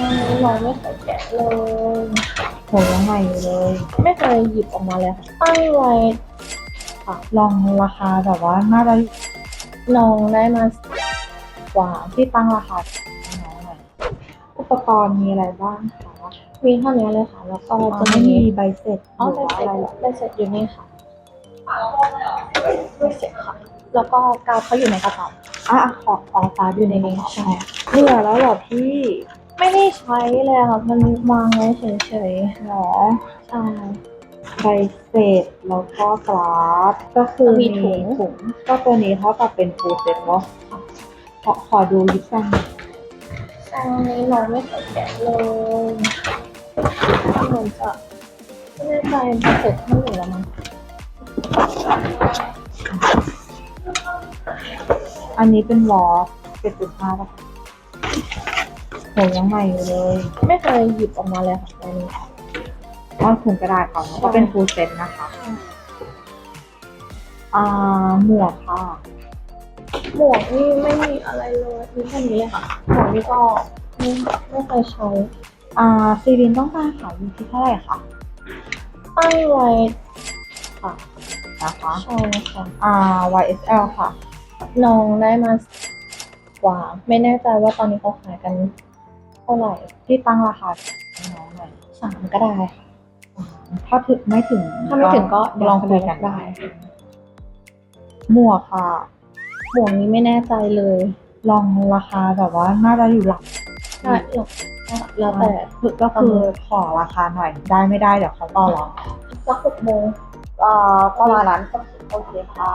งนี้น้องไม่เคยแกะเลยโหยังใหม่อยู่เลย ไม่เคยหยิบออกมาเลยค่ะตั้งไว้ลองราคาแบบว่าน่าจะน้องได้มากว่าที่ตั้งราคาให้น้องหน่อยอุปกรณ์มีอะไรบ้างคะมีเท่านี้เลยค่ะ แล้วก็อ๋อจะไม่มีมีใบเสร็จหอ๋อรือเป็นว่าเสอะร็จไรหรอเป็นเสร็จอยู่นี่ค่ะเป็นเสร็จค่ะ แล้วก็กาวเขาอยู่ในกระเป๋าอะขอขอฟ้าอยู่ในนี้ใช่เหลือแล้วเหรอพี่ ไม่ได้ใช้เลยค่ะ มันวางไว้เฉยๆหรอใช่ใบเสร็จแล้วก็กราฟก็คือมีถุงถุงก็ตัวนี้เท่ากับเป็นฟูเซ็ตเนาะขอขอดูยิปซังแซงนี้น้องไม่เคยแกะเลยเหมือนจะไม่แน่ใจจะเสร็จเท่าไหร่แล้วมั้งอันนี้เป็นวอลเจ็ดจุดห้าป่ะ คะโหยังใหม่อยู่เลย ไม่เคยหยิบออกมาเลยค่ะตอนนี้ก็ถุงกระดาษก่อนเนอะก็เป็นฟูลเซ็ตนะคะอ่าหมวกค่ะหมวกนี่ไม่มีอะไรเลยมีแค่นี้เลยค่ะหมวกนี่ก็ไม่ไม่เคยใช้ อ่าซีรินต้องการขายอยู่ที่เท่าไหร่คะตั้งไว้ค่ะนะคะใช่ค่ะอ่า YSL ค่ะ น้องได้มากว่า ไม่แน่ใจว่าตอนนี้เขาขายกันเท่าไหร่ที่ตั้งราคาน้องหน่อยสามก็ได้ค่ะถ้าถึงไม่ถึงถ้าไม่ถึงก็ลองคุยกันได้ หมวกค่ะ หมวกนี้ไม่แน่ใจเลย ลองราคาแบบว่าน่าจะอยู่หลักใช่แล้วแต่ก็คือขอราคาหน่อยได้ไม่ได้เดี๋ยวเขาต่อรองสักหกโมงเอ่อประมาณนั้นโอเคค่ะ